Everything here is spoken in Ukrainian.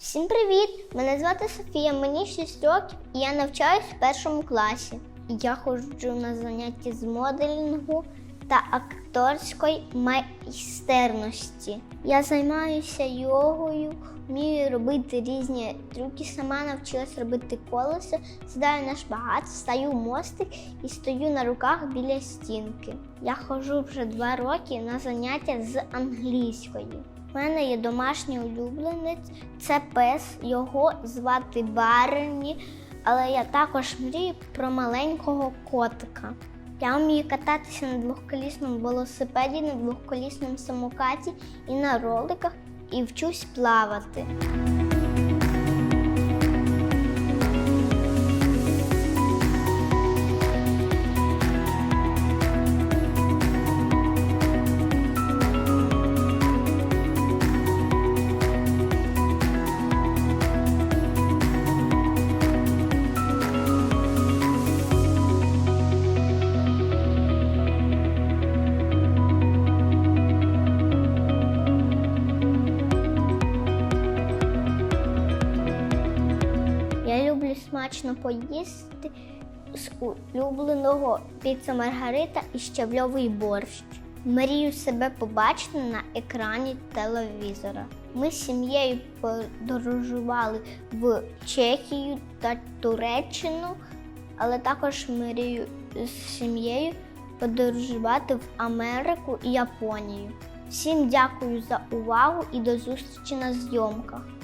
Всім привіт! Мене звати Софія, мені 6 років і я навчаюсь в першому класі. Я ходжу на заняття з моделінгу та акторської майстерності. Я займаюся йогою, вмію робити різні трюки. Сама навчилась робити колесо, сідаю на шпагат, стаю в мостик і стою на руках біля стінки. Я ходжу вже два роки на заняття з англійської. У мене є домашній улюбленець, це пес, його звати Барні, але я також мрію про маленького котика. Я вмію кататися на двохколісному велосипеді, на двохколісному самокаті і на роликах, і вчусь плавати. Я люблю смачно поїсти з улюбленого піца Маргарита і щавльовий борщ. Мрію себе побачити на екрані телевізора. Ми з сім'єю подорожували в Чехію та Туреччину, але також мрію з сім'єю подорожувати в Америку і Японію. Всім дякую за увагу і до зустрічі на зйомках.